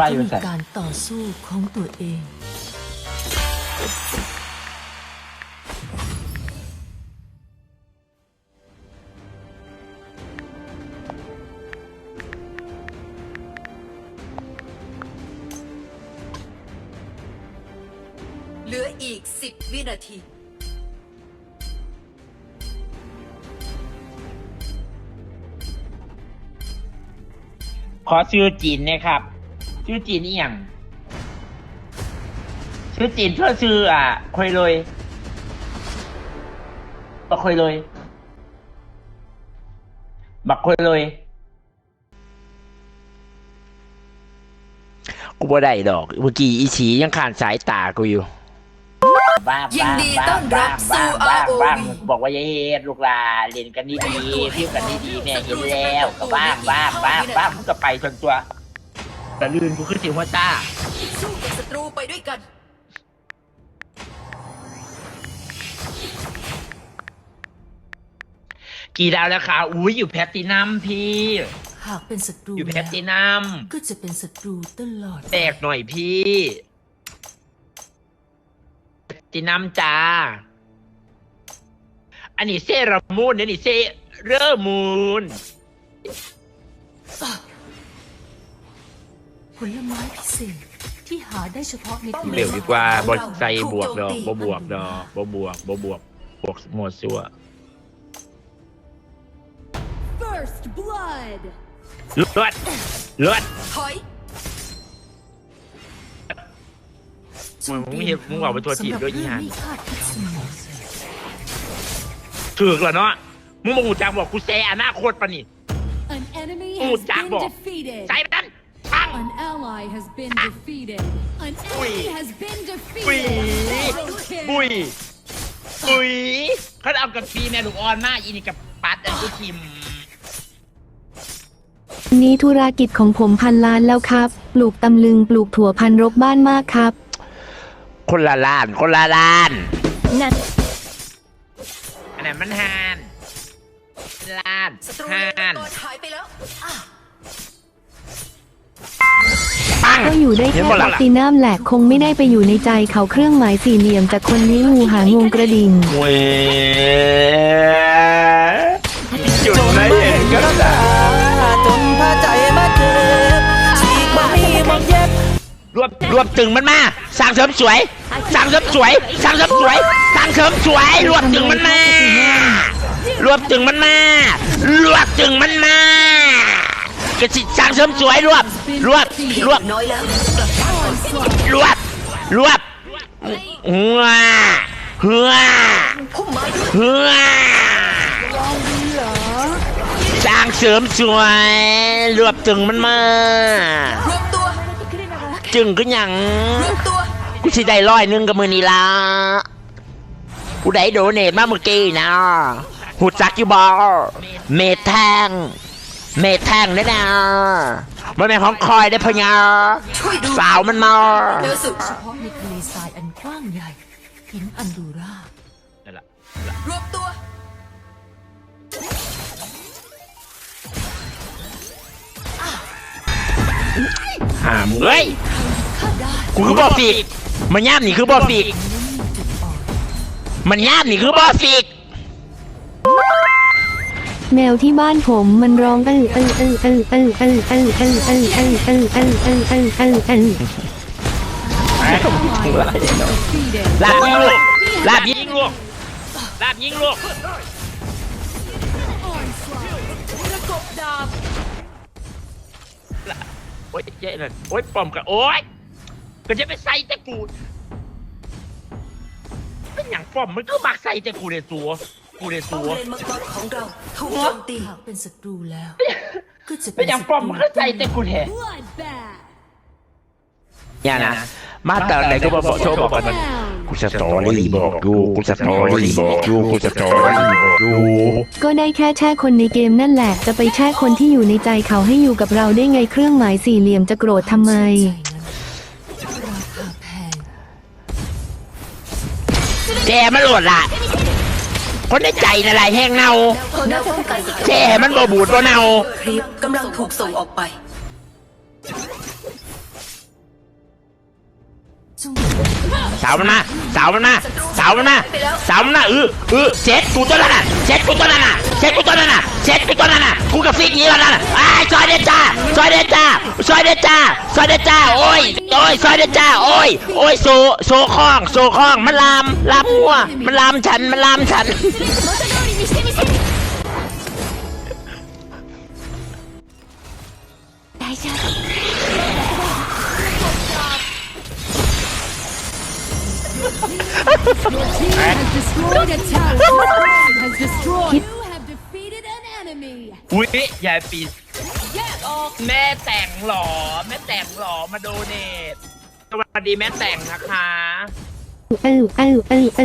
ไปก็อยู่มีใส่การต่อสู้ของตัวเอง เหลืออีกสิบวินาที ขอชื่อจีนนะครับ ชื่อจีนนี่ยังชื่อจีนเพื่อชื่ออะคอยเลยบักคอยเลยบักคอยเลยกูบ่ได้ดอกเมื่อกี้อีฉียังขาดสายตากูอยู่บ้ายินดีต้อนรับสู่บ้างบ้าง ROV บอกว่าอย่าเฮ็ดลูกหลานเล่นกันดีดีๆพิมกันดีดีๆแม่เห็นแล้วก็บ้างบ้างบ้างบ้างมึงก็ไปจนตัว แต่ลื่นกูคือสิหัวต้า สู้กับศัตรูไปด้วยกัน กี่ดาวแล้วคะอุ้ยอยู่แพลตตินัมพี่ หากเป็นศัตรูอยู่แพลแล้ตวตินัมก็จะเป็นศัตรูตลอดแตกหน่อยพี่แพลตตินัมจ้า อันนี้เซรามูนเนี่ยนี่เซเรอร์มูน ผลไม้พิเศษที่หาได้เฉพาะในเร็วดีกว่าบอใส่บวกดอกบ่บวกดอกบ่บวกบ่บวกบวกหมดซัว First blood. เลือดเลือดถอยมึงมึงเห็นมึงบอกไปตัวทีมด้วยอีห่าสำหรับเรื่องไม่คาดคิดเสมอถือกแล้วเนาะมึงบอกกูจังบอกกูแซอนาคตปะนี่ An enemy Oh, has Jack been Ball. defeated. ใส่ไปนั่นปัง An ally has been defeated. An Ui. enemy has been ปุย defeated. ปุย Kill. ปุยเขาเอากับปีแม่ลูกอ่อนมากอีนี่กับปัดอันกูทิมนี้ธุรกิจของผมพันล้านแล้วครับ ปลูกตำลึงปลูกถั่วพันรกบ้านมากครับ คนละล้าน คนละล้าน นั่นอันนั้นมันฮานลานศัตรูฮาในมังนกรหายไปแล้วอะปัง ก็อยู่ได้เห็นแค่บ่ล่ะแพลตตินัมแหละคงไม่ได้ไปอยู่ในใจเขาเครื่องหมายสี่เหลี่ยมจากคนนี้งูหางวงกระดิ่งเว้ยจุดไหนเห็นก็ได้จนพาใจมาเกิดสีกบ่มีมองเย็บรวบรวบตึงมันมาสร้างเสริมสวยสร้างเสริมสวยสร้างเสริมสวยสร้างเสริมสวย รวบตึงมันมารวบตึงมันมารวบตึงมันมา กระสิสร้างเสริมสวยรวบรวบรวบน้อยแล้วรวบรวบหัวหัวพุ่มไม้ด้วยหัวสร้างเสริมสวยรวบตึงมันมาจึงก็ยังกูสิได้ร้อยนึงกับมือนี้ละกูได้โดเนทมาเมื่อกี้นะหูจักอยู่บอเมทแทง เมทแทงได้นะมันเป็นของคอยได้พะยาช่วยดูสาวมันมาเร็วสุดเฉพาะในทะเลทรายอันกว้างใหญ่หินอันดูรานั่นแหละรวมตัวหามเฮ้ยกูคือบอฟิก มันย่ามนี่คือบอฟิก มันย่ามนี่คือบอฟิก แมวที่บ้านผมมันร้องเออเออเออเออเออเออเออเออเออเออเออเออเออเออเออเออลาบยิงลูกลาบยิงลูกลาบยิงลูกประกบดาโอ๊ยเจ๊นั่นโอ๊ยปอมกับโอ๊ยก็จะไปใส่แต่กูเป็นอย่างปอมมันก็มักใส่แต่กูในตัว กูในป้อตัมวเลนมังกรของเราถูกโจมตีหากเป็นศัตรูแล้ว ก็จะเป็นอย่างปอมมันก็ใส่แต่กูแท้ bloodbath. อย่านะ มาแต่ไหนก็บอกโชว์บอกกัน Round. กูสตอรี่บอกอยู่กูสตอรี่บอกอยู่กูสตอรี่บอกอยู่ก็ได้แค่แช่คนในเกมนั่นแหละ จะไปแช่คนที่อยู่ในใจเขาให้อยู่กับเราได้ไงเครื่องหมายสี่เหลี่ยมจะโกรธทำไมราคาแพงแจมันโหลดละ คนในใจนั่นแหละแห้งเน่าแนวป้องกันศัตรูแจมันบ่บูดบ่เน่าครีปกำลังถูกส่งออกไป สาวมันมาสาวมันมาสาวมันมาสาวมันมาเออเออเช็ดกูตัวนั้นน่ะเช็ดกูตัวนั้นน่ะเช็ดกูตัวนั้นน่ะเช็ดกูตัวนั้นน่ะกูกับฟิกนี้แล้วนะไอ้ซอยเดจ้าซอยเดจ้าซอยเดจ้าซอยเดจ้าโอ้ยโอ้ยซอยเดจ้าโอ้ยโอ้ยโซโซคล้องโซคล้องมันลามลามหัวมันลามฉันมันลามฉัน อุ้ยยายปีแยกออกแม่แต่งหรอ แม่แต่งหรอ มาโดเนทสวัสดีแม่แต่งนะคะเออเออเออเ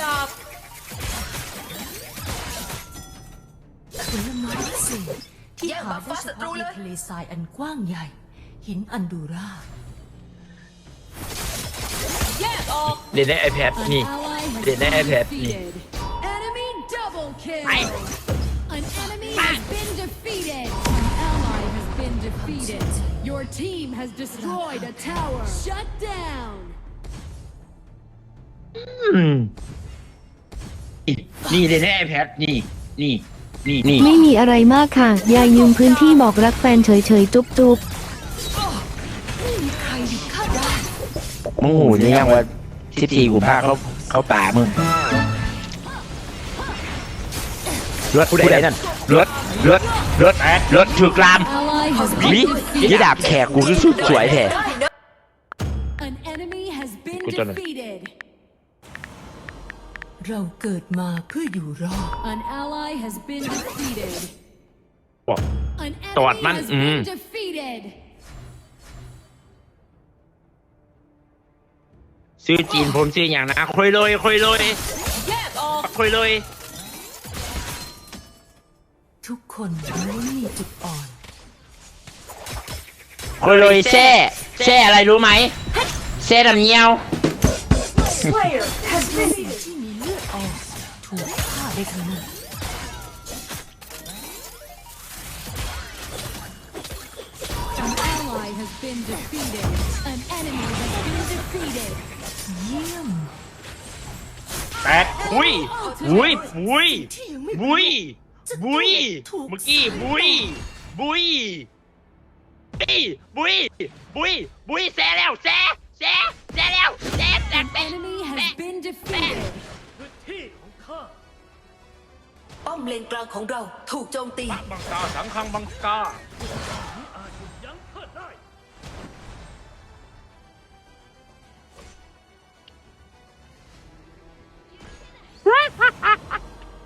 ดาบผลไม้พิเศษที่แย่งหาบัฟได้ฟ้าเฉศัตรูพาะในเลยทะเลทรายอันกว้างใหญ่ หินอันดูราแยกออกเรียนใน iPad An นี่ ally has Để been nè, iPad đi. defeated. Enemy double kill. Ai. An enemy has been defeated. An ally has been defeated. Your team has destroyed a tower. Shut down. อืมนี่เรียนใน iPad นี่ นี่ นี่นี่ไม่มีอะไรมากค่ะ ยายยืมพื้นที่บอกรักแฟนเฉยๆ จุ๊บจุ๊บมึงหูหรือยังว่าสิบสี่กูพาเขาเขาป่ามึงรถผู้ใดนั่นรถรถรถรถถือกลาม Ally has วิ been defeated. ยี่ดาบแขกกูคือสุดสวยแท้ได้นะ An enemy has been Cô cho này. defeated. เราเกิดมาเพื่ออยู่รอด An ally has been defeated. บอก An Tọt enemy mắt, has ừ. been defeated. ซื้อจีนผมซื้ออย่างนะคุยเลยคุยเลยแยกออก คุยเลย ทุกคนล้วนมีจุดอ่อน คุยเลยแซ่แซ่อะไรรู้ไหมแซ่ดำเงี้ยวสิ่งที่มีเลือดออก ถูกฆ่าได้ทั้งนั้น An ally has been defeated. An enemy has been defeated. เยี่ยมแปดบุยบุยบุยบุยบุยเมื่อกี้บุยบุยบุยบุยบุยบุยแซ่แล้วแซ่แซ่แซ่แล้วแซ่แซ่ An แซ่ enemy has อมเลนกลางของเราถูกโจมตีบังกาสังคังบังกา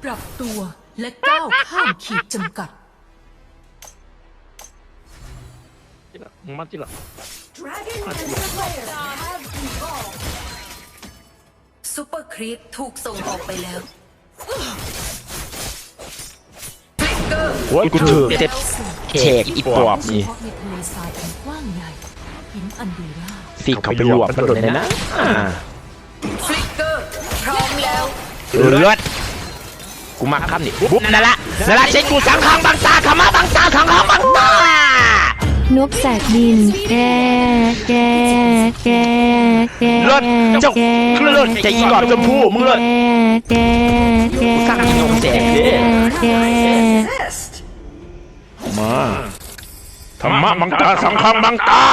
ปรับตัวและก้าวข้ามขีดจำกัดมึงมาที่หรอซูเปอร์ครีปถูกส่งออกไปแล้ว โอ้ยกูถือเจ็บแขกอีปอบนี่เฉพาะในทะเลทรายอันกว้างใหญ่หินอันดูราฟิกเขาไปรวมมันโดนเลยนะอ่าฟลิกเกอร์พร้อมแล้วเลือดกูมาคำนี่บุ๊บนั่นละนั่นละเช็ดกูสังคังบังตาขมาบังตาขังขังบังตานกแสกดินแกแกแกแกรถเจ้าเคลื่อนจะอีกรอบชมพู่มึงเลยแกแกสร้างนกแสกดิแก มาธรรมะบังตาสังคังบังตา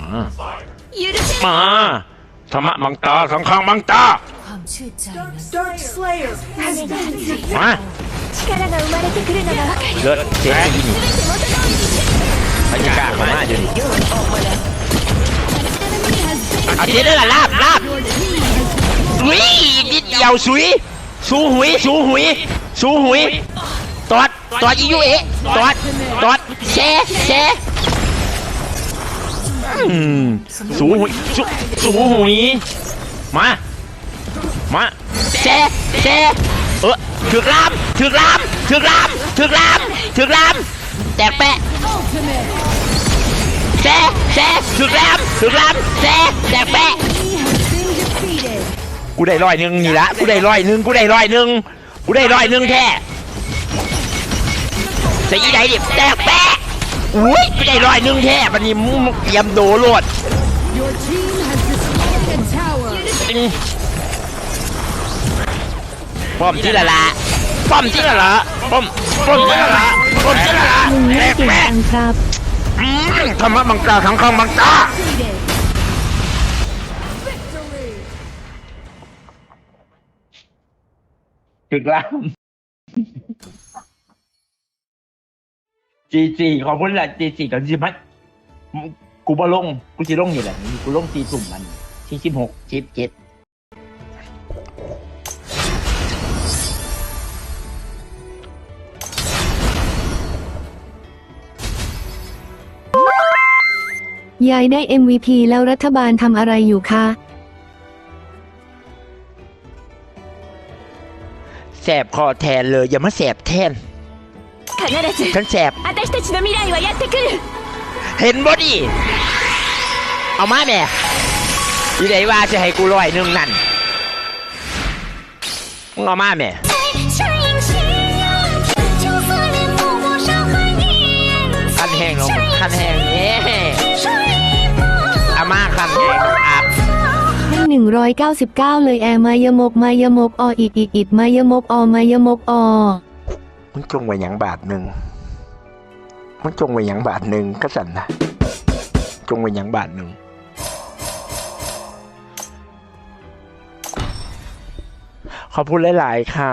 มามาธรรมะบังตาสังคังบังตาความเชื่อใจนั้นมาเลิศเจ๊อีนี่บรรยากาศมามาอยู่นี่ Enemy has been เอาเจ๊ด้วยล่ะลาบลาบ Your team has สุยนิดเดียวสุยสูหุยสูหุยสูหุยตอดตอดอียูเอะตอดตอดแช่แช่อืมสูหุยสูสูหุยมามาแช่แช่เออถึกลามถึกลามถึกลามถึกลามถึกลามแตกแปะ Ultimate. แซ่แซ่ถึกลามถึกลามแซ่แตกแปะ กูได้ร้อยหนึ่งนี่ละกูได้ร้อยหนึ่งกูได้ร้อยหนึ่งกูได้ร้อยหนึ่งแท้ใส่ยี่ไหนดิแตกแปะอุ้ยกูได้ร้อยหนึ่งแท้วันนี้มึงมึงเตรียมโดโลด Your team has destroyed a tower. ป้อมที่ละละป้อมที่ละละป้อมป้อมที่ละละป้อมที่ละละลุงแตเล่นกเก่งแปะจังครับอืมธรรมะบังกาทั้งข้างบังกาึกลามจีจีขอบคุณแหละจีจีกับจีพัดกูบ่ลง กูสิลงนี่แหละกูลงตีสุ่มมันที่สิบหกสิบเจ็ดยายได้ MVP แล้วรัฐบาลทำอะไรอยู่คะ แสบคอแทนเลย อย่ามาแสบแทนฉันแสบเห็นบ่ดิเอามาแม่ยี่ไหนว่าจะให้กูลอยนึ่งนั่นมึงเอามาแม่คันแห้งลงคันแหงเอ๊ะอาม่าคันแหง 199 เลยแอร์มายมกมายมกออิดอิดอิดมายมกอมายมกอมึงจงไว้หยังบาทหนึ่งมึงจงไว้หยังบาทหนึ่งก็สั่นนะจงไว้หยังบาทหนึ่งขอบคุณหลายๆค่ะ